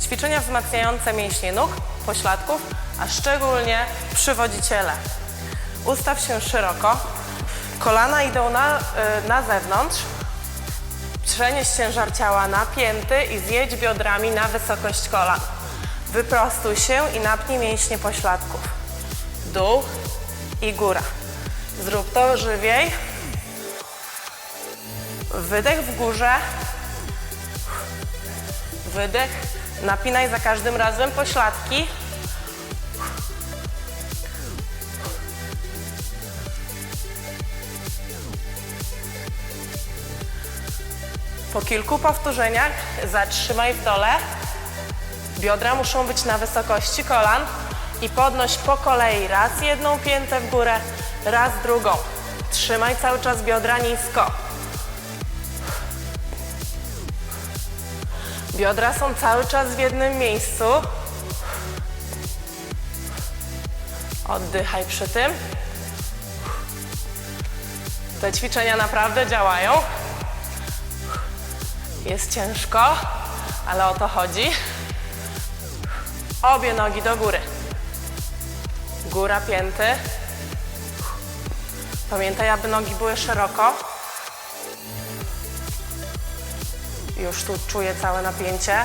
Ćwiczenia wzmacniające mięśnie nóg, pośladków, a szczególnie przywodziciele. Ustaw się szeroko, kolana idą na, y, na zewnątrz, przenieś ciężar ciała na pięty i zjedź biodrami na wysokość kolan. Wyprostuj się i napnij mięśnie pośladków. Dół i góra. Zrób to żywiej. Wydech w górze, Wydech. Napinaj za każdym razem pośladki. Po kilku powtórzeniach zatrzymaj w dole. Biodra muszą być na wysokości kolan i podnoś po kolei raz jedną piętę w górę, raz drugą. Trzymaj cały czas biodra nisko. Biodra są cały czas w jednym miejscu. Oddychaj przy tym. Te ćwiczenia naprawdę działają. Jest ciężko, ale o to chodzi. Obie nogi do góry. Góra pięty. Pamiętaj, aby nogi były szeroko. Już tu czuję całe napięcie.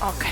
Ok.